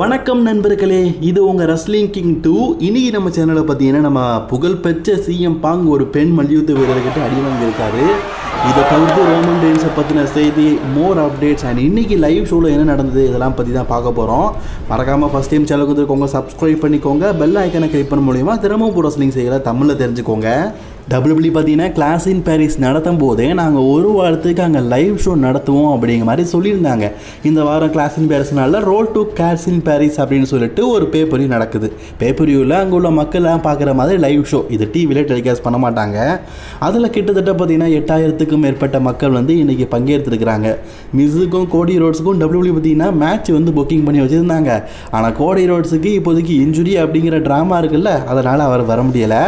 வணக்கம் நண்பர்களே இது உங்கள் ரஸ்லிங் கிங் டூ இன்றைக்கி நம்ம சேனலில் பார்த்தீங்கன்னா நம்ம புகழ்பெற்ற சிஎம் பாங் ஒரு பெண் மல்யுத்த வீரர்கிட்ட அடி வாங்கியிருக்காரு. இதை தவிர்த்து ரோமன் டெயின்ஸை பற்றின செய்தி மோர் அப்டேட்ஸ் அண்ட் இன்றைக்கி லைவ் ஷோவில் என்ன நடந்தது இதெல்லாம் பற்றி தான் பார்க்க போகிறோம் மறக்காமல் ஃபஸ்ட் டைம் சேனலுக்கு வந்துருக்கோங்க சப்ஸ்கிரைப் பண்ணிக்கோங்க. பெல் ஐக்கனை கிளிக் பண்ண மூலிமா திரும்பவும் ரஸ்லிங் செய்கிற தமிழில் தெரிஞ்சுக்கோங்க. டபிள்யூபிள்யூ பார்த்தீங்கன்னா கிளாஸ் இன் பாரிஸ் நடத்தும் போதே நாங்கள் ஒரு வாரத்துக்கு அங்கே லைவ் ஷோ நடத்துவோம் அப்படிங்கிற மாதிரி சொல்லியிருந்தாங்க. இந்த வாரம் class in பாரிஸ்னால road to clash in Paris அப்படின்னு சொல்லிட்டு ஒரு பேப்பரி நடக்குது. பேப்பரியூவில் அங்கே உள்ள மக்கள்லாம் பார்க்குற மாதிரி லைவ் ஷோ இது டிவியில் டெலிகாஸ்ட் பண்ண மாட்டாங்க. அதில் கிட்டத்தட்ட பார்த்தீங்கன்னா எட்டாயிரத்துக்கும் மேற்பட்ட மக்கள் வந்து இன்றைக்கி பங்கேற்றுருக்கிறாங்க. மிஸுக்கும் கோடி ரோட்ஸுக்கும் டபிள்யூபிள்யூ பார்த்தீங்கன்னா மேட்ச் வந்து புக்கிங் பண்ணி வச்சுருந்தாங்க. ஆனால் கோடி ரோட்ஸுக்கு இப்போதைக்கு இன்ஜுரி அப்படிங்கிற ட்ராமா இருக்குல்ல அதனால் அவர் வர முடியலை.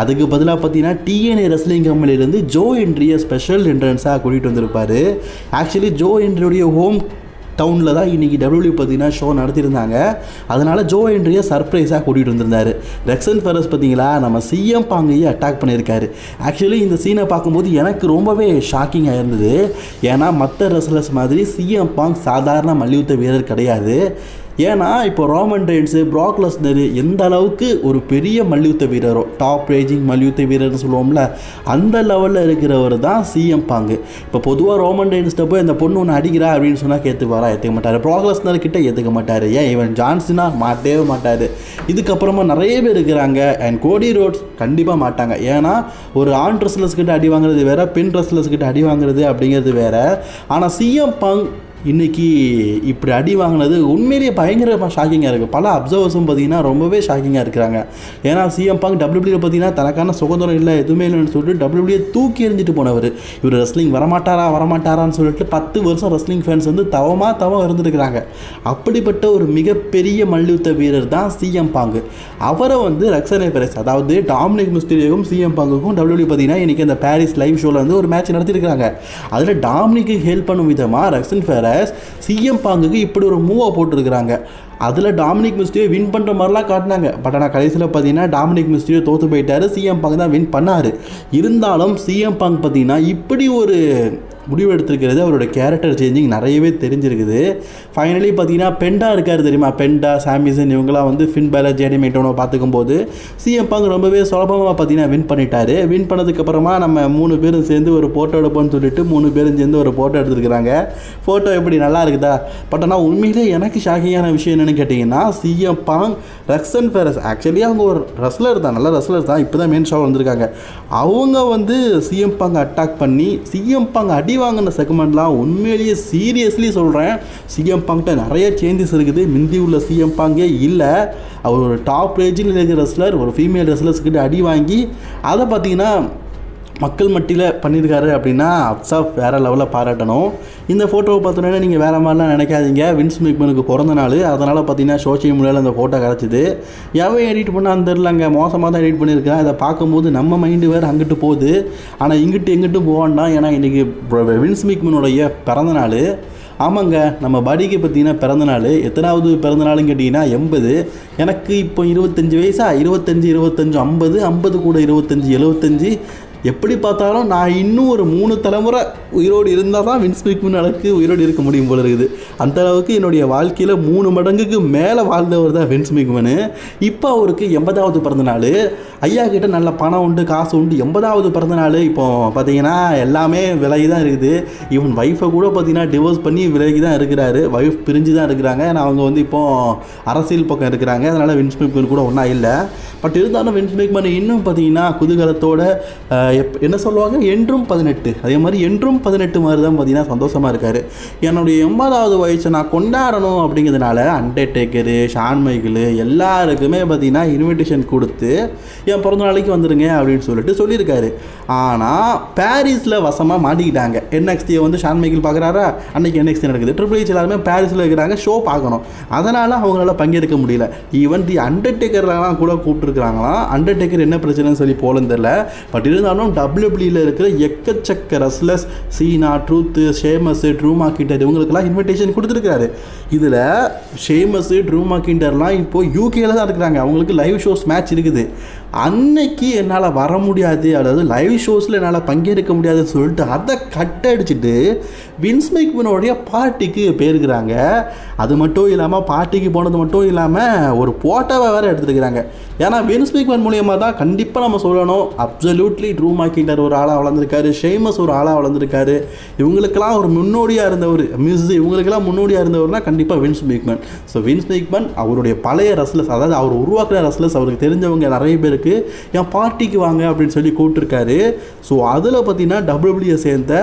அதுக்கு பதிலாக பார்த்தீங்கன்னா டிஎன்ஏ ரெஸ்லிங் கம்பெனிலேருந்து ஜோ என்ட்ரியை ஸ்பெஷல் என்ட்ரன்ஸாக கூட்டிகிட்டு வந்திருப்பார். ஆக்சுவலி ஜோ என்ட்ரியுடைய ஹோம் டவுனில் தான் இன்றைக்கி டபிள்யூ பார்த்தீங்கன்னா ஷோ நடத்தியிருந்தாங்க. அதனால் ஜோ என்ட்ரியை சர்ப்ரைஸாக கூட்டிகிட்டு வந்திருந்தார். ரெக்ஸன் ஃபெரஸ் பார்த்தீங்களா? நம்ம சிஎம் பாங்கையே அட்டாக் பண்ணியிருக்காரு. ஆக்சுவலி இந்த சீனை பார்க்கும்போது எனக்கு ரொம்பவே ஷாக்கிங்காக இருந்தது. ஏன்னா மற்ற ரெஸ்லர்ஸ் மாதிரி சிஎம் பாங் சாதாரண மல்யுத்த வீரர் கிடையாது. ஏன்னா இப்போ ரோமன் ரெயின்ஸு ப்ராக்லஸ்னர் எந்த அளவுக்கு ஒரு பெரிய மல்யுத்த வீரரோ டாப் ரேஜிங் மல்யுத்த வீரர்னு சொல்லுவோம்ல அந்த லெவலில் இருக்கிறவர் தான் சிஎம் பாங்கு இப்போ பொதுவாக ரோமன் ரெயின்ஸ்கிட்ட போய் அந்த பொண்ணு ஒன்று அடிக்கிறா? அப்படின்னு சொன்னால் ஏற்றுக்குவாரா ஏற்றுக்க மாட்டார். ப்ராக்லஸ்னர் கிட்ட ஏற்றுக்க மாட்டார். ஏன்? இவன் ஜான்சினா? மாட்டவே மாட்டார். இதுக்கப்புறமா நிறைய பேர் இருக்கிறாங்க அண்ட் கோடி ரோட்ஸ் கண்டிப்பாக மாட்டாங்க. ஏன்னா ஒரு ஆண் ரெஸ்லர்ஸ் கிட்ட அடி வாங்குறது வேற பெண் ரெஸ்லர்ஸ் கிட்ட அடி வாங்குறது அப்படிங்கிறது வேற. ஆனால் சிஎம் பாங் இன்றைக்கி இப்படி அடி வாங்கினது உண்மையிலேயே பயங்கரமாக ஷாக்கிங்காக இருக்குது பல அப்சர்வர்ஸும் பார்த்தீங்கன்னா ரொம்பவே ஷாக்கிங்காக இருக்கிறாங்க. ஏன்னா சிஎம் பாங்க் டபிள்யூபிள்யூ பார்த்தீங்கன்னா தனக்கான சுதந்திரம் இல்லை எதுவுமே இல்லைன்னு சொல்லிட்டு டபிள்யூபிள்யூ தூக்கி எறிஞ்சிட்டு போனவர். இவர் ரெஸ்லிங் வரமாட்டாரா வரமாட்டாரான்னு சொல்லிட்டு பத்து வருஷம் ரெஸ்லிங் ஃபேன்ஸ் வந்து தவமாக தவம் இருந்துருக்கிறாங்க. அப்படிப்பட்ட ஒரு மிகப்பெரிய மல்யுத்த வீரர் தான் சிஎம் பாங்கு அவரை வந்து ரக்ஸனே பெரஸ் அதாவது டாமினிக் மிஸ்டீரியோக்கும் சிஎம் பாங்குக்கும் டபிள்யூபிள்யூ பார்த்தீங்கன்னா இன்றைக்கி அந்த பாரிஸ் லைவ் ஷோவில் வந்து ஒரு மேட்ச் நடத்திருக்காங்க அதில் டாமினிக்கு ஹெல்ப் பண்ணும் விதமாக ரக்ஸன் ஃபேரஸ் சிஎம் பாங்குக்கு இப்படி ஒரு மூவை போட்டிருக்கிறாங்க. அதில் டாமினிக் மிஸ்டியோ வின் பண்ணுற மாதிரிலாம் காட்டினாங்க. பட் ஆனால் கடைசியில் பார்த்தீங்கன்னா டாமினிக் மிஸ்டியோ தோற்று போயிட்டாரு. சிஎம் பாங் தான் வின் பண்ணார். இருந்தாலும் சிஎம் பாங் பார்த்தீங்கன்னா இப்படி ஒரு முடிவு எடுத்திருக்கிறது அவரோட கேரக்டர் சேஞ்சிங் நிறையவே தெரிஞ்சிருக்குது. ஃபைனலி பார்த்தீங்கன்னா பெண்டா இருக்கார் தெரியுமா? பெண்டா சாமிசன் இவங்களாம் வந்து ஃபின் பேலர் ஜேடி மேட்டோனோ பார்த்துக்கும் போது சிஎம் பாங் ரொம்பவே சுலபமாக பார்த்தீங்கன்னா வின் பண்ணிட்டாரு. வின் பண்ணதுக்கப்புறமா நம்ம மூணு பேரும் சேர்ந்து ஒரு ஃபோட்டோ எடுப்போம்னு சொல்லிட்டு மூணு பேரும் சேர்ந்து ஒரு ஃபோட்டோ எடுத்துருக்குறாங்க. ஃபோட்டோ எப்படி நல்லா இருக்குதா? பட் ஆனால் உண்மையிலே எனக்கு ஷாக்கிங்கான விஷயம் என்னென்னு கேட்டிங்கன்னா CM Punk Roxanne Perez actually அவங்க ஒரு ரெஸ்லர் தான் நல்ல ரெஸ்லர் தான். இப்போ தான் மெயின் ஷோ வந்திருக்காங்க. அவங்க வந்து சிஎம் பாங் அட்டாக் பண்ணி சிஎம் பாங் அடி வாங்கின செக்மெண்ட்லாம் உண்மையிலேயே சீரியஸ்லி சொல்கிறேன் சிஎம் பாங்கிட்ட நிறைய சேஞ்சஸ் இருக்குது. முந்தி உள்ள சிஎம் பாங்கே இல்லை. அவர் ஒரு டாப் ரேஞ்சில் இருக்கிற ரெஸ்லர் ஒரு ஃபீமேல் ரெஸ்லர்ஸ்கிட்ட அடி வாங்கி அதை பார்த்தீங்கன்னா மக்கள் மட்டியில் பண்ணியிருக்காரு அப்படின்னா அப்சாப் வேறு லெவலில் பாராட்டணும். இந்த ஃபோட்டோவை பார்த்தோன்னா நீங்கள் வேறு மாதிரிலாம் நினைக்காதீங்க. வின்ஸ் மிக்மனுக்கு பிறந்த நாள். அதனால் பார்த்தீங்கன்னா சோஷியல் மீடியாவில் அந்த ஃபோட்டோ கிடச்சிது எவன் எடிட் பண்ணான்னு தெரிலங்க மோசமாக தான் எடிட் பண்ணியிருக்கேன் அதை பார்க்கும்போது நம்ம மைண்டு வேறு அங்கிட்டு போகுது. ஆனால் இங்கிட்டு எங்கிட்டு போவான்டா ஏன்னா இன்றைக்கி வின்ஸ் மிக்மனுடைய பிறந்த நாள். ஆமாங்க நம்ம பாடிக்கு பார்த்தீங்கன்னா பிறந்தநாள் எத்தனாவது பிறந்தநாள்னு கேட்டிங்கன்னா எண்பது. எனக்கு இப்போ இருபத்தஞ்சி வயசா? இருபத்தஞ்சி இருபத்தஞ்சு ஐம்பது ஐம்பது கூட இருபத்தஞ்சி எழுபத்தஞ்சி. எப்படி பார்த்தாலும் நான் இன்னும் ஒரு மூணு தலைமுறை உயிரோடு இருந்தால் தான் வின்ஸ் மிக்மன் அளவுக்கு உயிரோடு இருக்க முடியும் போல இருக்குது. அந்த அளவுக்கு என்னுடைய வாழ்க்கையில் மூணு மடங்குக்கு மேலே வாழ்ந்தவர் தான் வின்ஸ் மிக்மனு இப்போ அவருக்கு எண்பதாவது பிறந்தநாள் ஐயா கிட்ட நல்ல பணம் உண்டு காசு உண்டு எண்பதாவது பிறந்தநாள் இப்போ பார்த்தீங்கன்னா எல்லாமே விலகி தான் இருக்குது. ஈவன் ஒய்ஃபை கூட பார்த்தீங்கன்னா டிவோர்ஸ் பண்ணி விலகி தான் இருக்கிறாரு. ஒய்ஃப் பிரிஞ்சு தான் இருக்கிறாங்க. ஏன்னா அவங்க வந்து இப்போ அரசியல் பக்கம் இருக்கிறாங்க. அதனால் வின்ஸ் மிக்மன் கூட ஒன்றா இல்லை. பட் இருந்தாலும் வின்ஸ் மிக்மன் இன்னும் பார்த்தீங்கன்னா குதூகலத்தோட எப் என்ன சொல்லுவாங்க? என்றும் பதினெட்டு. அதே மாதிரி என்றும் பதினெட்டு மாதிரி தான் பார்த்தீங்கன்னா சந்தோஷமாக இருக்கார். என்னுடைய எண்பதாவது வயசை நான் கொண்டாடணும் அப்படிங்கிறதுனால அண்டர்டேக்கரு ஷான் மைக்கிள் எல்லாருக்குமே பார்த்தீங்கன்னா இன்விடேஷன் கொடுத்து என் பிறந்த நாளைக்கு வந்துடுங்க அப்படின்னு சொல்லிட்டு சொல்லியிருக்காரு. ஆனால் பாரிஸில் வசமாக மாட்டிக்கிட்டாங்க. என்எக்ஸ்டியை வந்து ஷான் மைக்கிள் பார்க்குறாரா? அன்னைக்கு என்எக்ஸ்டி நடக்குது. ட்ரிபிள் ஹெச் எல்லாருமே பாரிஸில் இருக்கிறாங்க ஷோ பார்க்கணும். அதனால் அவங்களால பங்கேற்க முடியல. ஈவன் தி அண்டர்டேக்கர்லாம் கூட கூப்பிட்டுருக்குறாங்களாம். அண்டர்டேக்கர் என்ன பிரச்சனைன்னு சொல்லி போலன்னு தெரில பட் இருந்தாலும் இருந்தாலும் டபிள்யூபிள்யூவில் இருக்கிற எக்கச்சக்க ரஸ்லஸ் சீனா ட்ரூத்து ஷேமஸு ட்ரூமா கிண்டர் இவங்களுக்கெல்லாம் இன்விடேஷன் கொடுத்துருக்காரு இதில் ஷேமஸு ட்ரூமா கிண்டர்லாம் இப்போது யூகேல தான் இருக்கிறாங்க. அவங்களுக்கு லைவ் ஷோஸ் மேட்ச் இருக்குது. அன்னைக்கு என்னால் வர முடியாது அதாவது லைவ் ஷோஸில் என்னால் பங்கேற்க முடியாதுன்னு சொல்லிட்டு அதை கட் அடிச்சுட்டு வின்ஸ் பார்ட்டிக்கு போயிருக்கிறாங்க. அது மட்டும் இல்லாமல் பார்ட்டிக்கு போனது மட்டும் இல்லாமல் ஒரு போட்டோவை வேறு எடுத்துருக்கிறாங்க. ஏன்னா வீனஸ் பீக்மேன் மூலியமாக தான் கண்டிப்பாக நம்ம சொல்லணும். அப்சல்யூட்லி ட்ரூ மாக்கிண்டர் ஒரு ஆளாக வளர்ந்துருக்காரு. ஷேமஸ் ஒரு ஆளாக வளர்ந்துருக்காரு. இவங்களுக்கெல்லாம் ஒரு முன்னோடியாக இருந்தவர் மிஸ் இவங்களுக்கெல்லாம் முன்னோடியாக இருந்தவர்னா கண்டிப்பாக Vince McMahon so Vince McMahon அவருடைய பழைய ரஸ்லஸ் அதாவது அவர் உருவாக்குற ரஸ்லஸ் அவருக்கு தெரிஞ்சவங்க நிறைய பேருக்கு என் பார்ட்டிக்கு வாங்க அப்படின்னு சொல்லி கூப்பிட்டுருக்காரு. ஸோ அதில் பார்த்தீங்கன்னா டபிள்யூபிள்யூ சேர்ந்த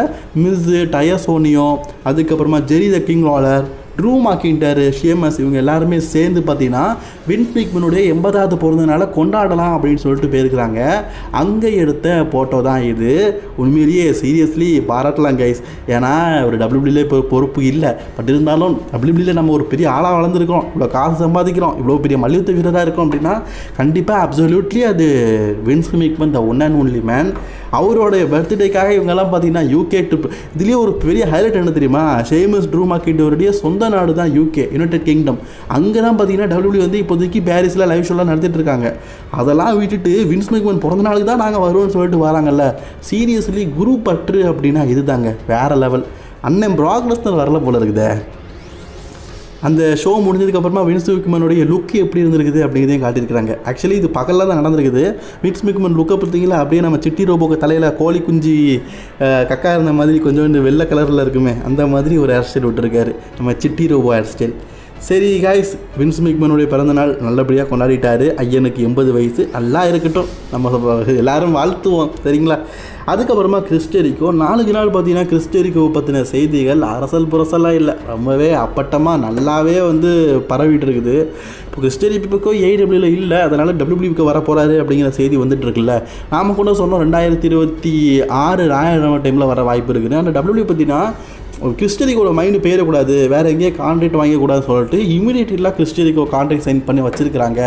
மிஸ்ஸு டயசோனியோ அதுக்கப்புறமா Jerry the King Lawler Drew McIntyre Sheamus இவங்க எல்லாருமே சேர்ந்து பார்த்தீங்கன்னா வின்ஸ் எண்பதாவது பிறந்தனால கொண்டாடலாம் அப்படின்னு சொல்லிட்டு போயிருக்கிறாங்க. அங்கே எடுத்த ஃபோட்டோ தான் இது. உண்மையிலேயே சீரியஸ்லி பாராட்டலாம் கைஸ் ஏன்னா ஒரு டபிள்யூபிள்யூல இப்போ பொறுப்பு இல்லை. பட் இருந்தாலும் டபிள்யூபிள்யூல நம்ம ஒரு பெரிய ஆளாக வளர்ந்துருக்கோம் இவ்வளோ காசு சம்பாதிக்கிறோம். இவ்வளோ பெரிய மல்யுத்த வீரராக இருக்கோம் அப்படின்னா கண்டிப்பாக அப்சல்யூட்லி அது Vince McMahon the one and only man அவரோட பர்த்டேக்காக இவங்கெல்லாம் பார்த்தீங்கன்னா யூகே ட்ரிப் இதுலேயே ஒரு பெரிய ஹைலைட் என்ன தெரியுமா? ஷேமஸ் ட்ரூ மார்க்கெட்டோருடைய சொந்த நாடு தான் யூகே யுனைடெட் கிங்டம் அங்கே தான் பார்த்தீங்கன்னா டபிள்யூ வந்து இப்போதைக்கு பாரிஸில் லைவ் ஷோலாம் நடத்திட்டு இருக்காங்க. அதெல்லாம் விட்டுட்டு வின்ஸ் மெக்மன் பிறந்த நாளுக்கு தான் நாங்கள் வருவோம்னு சொல்லிட்டு வராங்கல்ல. சீரியஸ்லி குரு பற்று அப்படின்னா இதுதாங்க வேற லெவல் அண்ணன் ப்ராக்லஸ்னர் வரல போல இருக்குதே. அந்த ஷோ முடிஞ்சதுக்கப்புறமா வின்ஸ் விக்மனுடைய லுக் எப்படி இருந்திருக்குது அப்படிங்கிறதையும் காட்டியிருக்கிறாங்க. ஆக்சுவலி இது பகலில் தான் நடந்திருக்குது. வின்ஸ் விக்மன் லுக்கை பார்த்தீங்களா அப்படியே நம்ம சிட்டி ரோபோக்கு தலையில் கோழி குஞ்சு கக்கா இருந்த மாதிரி கொஞ்சோண்டு வெள்ளை கலரில் இருக்குமே அந்த மாதிரி ஒரு ஹேர் ஸ்டைல் விட்டுருக்காரு. நம்ம சிட்டி ரோபோ ஹேர் ஸ்டைல் சரி காய்ஸ் வின்ஸ் மிக்மனுடைய பிறந்தநாள் நல்லபடியாக கொண்டாடிட்டார். ஐயனுக்கு எண்பது வயசு நல்லா இருக்கட்டும். நம்ம எல்லாரும் வாழ்த்துவோம். சரிங்களா? அதுக்கப்புறமா கிறிஸ்டரிக்கோ நாளுக்கு நாள் பார்த்தீங்கன்னா கிறிஸ்டரிக்கோ பற்றின செய்திகள் அரசல் புரசலாக இல்லை. ரொம்பவே அப்பட்டமாக நல்லாவே வந்து பரவிட்டு இருக்குது. இப்போ கிறிஸ்டரிக்கோ ஏடபிள்யூவில் இல்லை அதனால் டபிள்யூபிள்யூக்கு வர போகிறாரு அப்படிங்கிற செய்தி வந்துட்டு இருக்குல்ல. நாம கூட சொன்னோம் ரெண்டாயிரத்தி இருபத்தி ஆறு ராயண டைமில் வர வாய்ப்பு இருக்குது. ஆனால் டபிள்யூ பார்த்தீங்கன்னா கிறிஸ்டரிக்கோட மைண்டு போயிடக்கூடாது வேறு எங்கேயே கான்ட்ராக்ட் வாங்கக்கூடாதுன்னு சொல்லிட்டு இமீடியட்லாம் கிறிஸ்டரிக்கோ கான்ட்ராக்ட் சைன் பண்ணி வச்சுருக்கிறாங்க.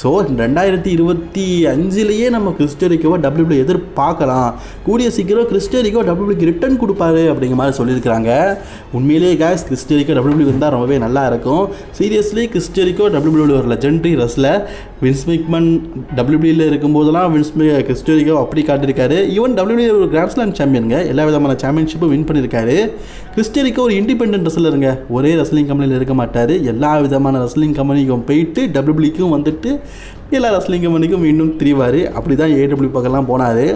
ஸோ ரெண்டாயிரத்தி இருபத்தி அஞ்சுலேயே நம்ம கிறிஸ்டரிக்கோவை டபிள்யூபிள்யூ எதிர்பார்க்கலாம். கூடிய சீக்கிரம் கிறிஸ்டரிக்கோ டபிள்யூபிள்யூக்கு ரிட்டர்ன் கொடுப்பாரு அப்படிங்கிற மாதிரி சொல்லியிருக்கிறாங்க. உண்மையிலேயே கேஸ் கிறிஸ்டரிக்கோ டபிள்யூபிள்யூ இருந்தால் ரொம்பவே நல்லா இருக்கும். சீரியஸ்லி கிறிஸ்டரிக்கோ டபிள்யூபிள்யூ ஒரு லெஜெண்டரி ரெஸ்லர் வின்ஸ் மிக்மன் டபிள்யூபிள்யூல இருக்கும்போதெல்லாம் வின்ஸ் கிறிஸ்டரிக்கோ அப்படி காட்டியிருக்காரு. ஈவன் டபிள்யூபிள்யூ ஒரு கிராண்ட்ஸ்லாம் சாம்பியனுங்க எல்லா விதமான சாம்பியன்ஷிப்பும் வின் பண்ணியிருக்காரு. கிறிஸ்டரிக்கோ ஒரு இண்டிபெண்டன்ட் ரெஸ்லருங்க ஒரே ரெஸ்லிங் கம்பெனியில் இருக்க மாட்டார். எல்லா விதமான ரெஸ்லிங் கம்பெனிக்கும் போயிட்டு டபிள்யூபிள்யூக்கும் வந்துட்டு எல்லா ரஸ்லிங்கம் கம்பெனிக்கும் மீண்டும் திரிவார். அப்படி தான் ஏடபிள்யூ பக்கம்லாம் போனார்.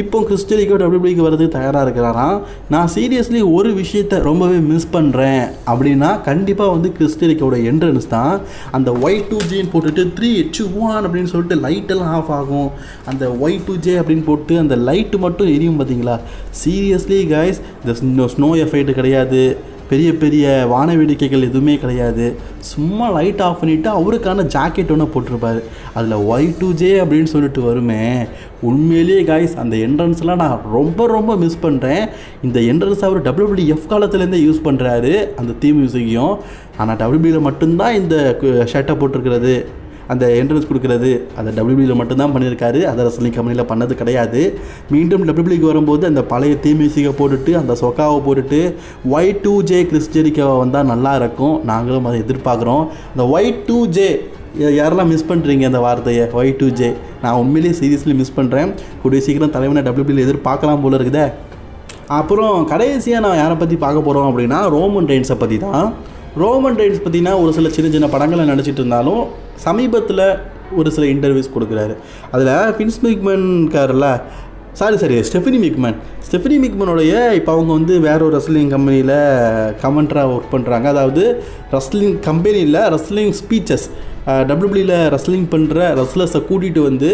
இப்போ கிறிஸ்டலிக்கோ டபிள்யூபிள்யூக்கு வரதுக்கு தயாராக இருக்கிறாராம். நான் சீரியஸ்லி ஒரு விஷயத்தை ரொம்பவே மிஸ் பண்ணுறேன் அப்படின்னா கண்டிப்பாக வந்து கிறிஸ்டலிக்கோட என்ட்ரன்ஸ் தான். அந்த ஒய் டூ ஜேன்னு போட்டுட்டு த்ரீ ஹெச் ஒன் அப்படின்னு சொல்லிட்டு லைட்டெல்லாம் ஆஃப் ஆகும். அந்த ஒய் டூ ஜே அப்படின்னு போட்டு அந்த லைட்டு மட்டும் எரியும் பார்த்தீங்களா சீரியஸ்லி கைஸ் இந்த ஸ்னோ எஃபெக்ட் கிடையாது. பெரிய பெரிய வான வேடிக்கைகள் எதுவுமே கிடையாது. சும்மா லைட் ஆஃப் பண்ணிவிட்டு அவருக்கான ஜாக்கெட் ஒன்று போட்டிருப்பாரு. அதில் ஒய் டூ ஜே அப்படின்னு சொல்லிட்டு வருமே. உண்மையிலேயே காய்ஸ் அந்த என்ட்ரன்ஸ்லாம் நான் ரொம்ப ரொம்ப மிஸ் பண்ணுறேன் இந்த என்ட்ரன்ஸ் அவர் டபிள்யூபிள்யூ எஃப் காலத்துலேருந்தே யூஸ் பண்ணுறாரு அந்த தீம் மியூசிக்கையும் ஆனால் டபிள்யூபியில் மட்டும்தான் இந்த ஷர்ட்டை போட்டிருக்கிறது. அந்த என்ட்ரன்ஸ் கொடுக்குறது அதை டபிள்யூபியில் மட்டும்தான் பண்ணியிருக்காரு. அதை ரசலிங் கம்பெனியில் பண்ணது கிடையாது. மீண்டும் டபிள்யூபிக்கு வரும்போது அந்த பழைய தீ மியூசிக்கை போட்டுட்டு அந்த சொக்காவை போட்டுட்டு ஒய் டூ ஜே கிறிஸ்டரிக்காவை வந்தால் நல்லா இருக்கும். நாங்களும் அதை எதிர்பார்க்குறோம். இந்த ஒய் டூ ஜே யாரெல்லாம் மிஸ் பண்ணுறீங்க அந்த வார்த்தையை? ஒய் டூ ஜே நான் உண்மையிலேயே சீரியஸ்லி மிஸ் பண்ணுறேன் கூடிய சீக்கிரம் தலைவனை டபிள்யூபியில் எதிர்பார்க்கலாம் போல இருக்குதே. அப்புறம் கடைசியாக நான் யாரை பற்றி பார்க்க போகிறோம் அப்படின்னா ரோமன் ரெயின்ஸை பற்றி தான் ரோமன் ரெயின்ஸ் பார்த்தீங்கன்னா ஒரு சில சின்ன சின்ன படங்களை நடிச்சிட்டு இருந்தாலும் சமீபத்தில் ஒரு சில இன்டர்வியூஸ் கொடுக்குறாரு. அதில் Vince மிக்மன்காரில் sorry sorry Stephanie McMahon Stephanie மிக்மனுடைய இப்போ அவங்க வந்து வேற ஒரு ரஸ்லிங் கம்பெனியில் கமெண்ட்ராக ஒர்க் பண்ணுறாங்க அதாவது ரஸ்லிங் கம்பெனியில் ரஸ்லிங் ஸ்பீச்சஸ் டபிள்யூபிளியில் ரஸ்லிங் பண்ணுற ரஸ்லர்ஸை கூட்டிகிட்டு வந்து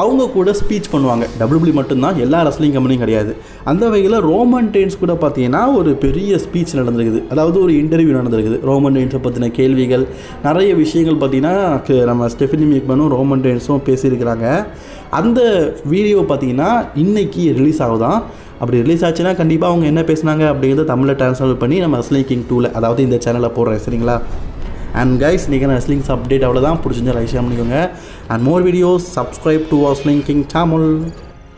அவங்க கூட ஸ்பீச் பண்ணுவாங்க. டபிள்யூபிள்யூ மட்டும்தான் எல்லா ரெஸ்லிங் கம்பெனியும் கிடையாது. அந்த வகையில் ரோமன் டெயின்ஸ் கூட பார்த்தீங்கன்னா ஒரு பெரிய ஸ்பீச் நடந்திருக்குது. அதாவது ஒரு இன்டர்வியூ நடந்திருக்குது. ரோமன் டெயின்ஸை பற்றின கேள்விகள் நிறைய விஷயங்கள் பார்த்தீங்கன்னா நம்ம ஸ்டெஃபினி மேக்மனும் ரோமன் டெயின்ஸும் பேசியிருக்கிறாங்க. அந்த வீடியோ பார்த்தீங்கன்னா இன்றைக்கி ரிலீஸ் ஆகுதான். அப்படி ரிலீஸ் ஆச்சுன்னா கண்டிப்பாக அவங்க என்ன பேசுனாங்க அப்படிங்கிறத தமிழில் ட்ரான்ஸ்ஃபர் பண்ணி நம்ம ரெஸ்லிங் கிங் டூவில் அதாவது இந்த சேனலில் போடுறேன் சரிங்களா? அண்ட் கைஸ் நீங்கள் ரெஸ்லிங்ஸ் அப்டேட் அவ்வளோதான் பிடிச்சிருந்தா லைக் ஷேர் பண்ணிக்கோங்க. and more videos subscribe to us linking Tamil.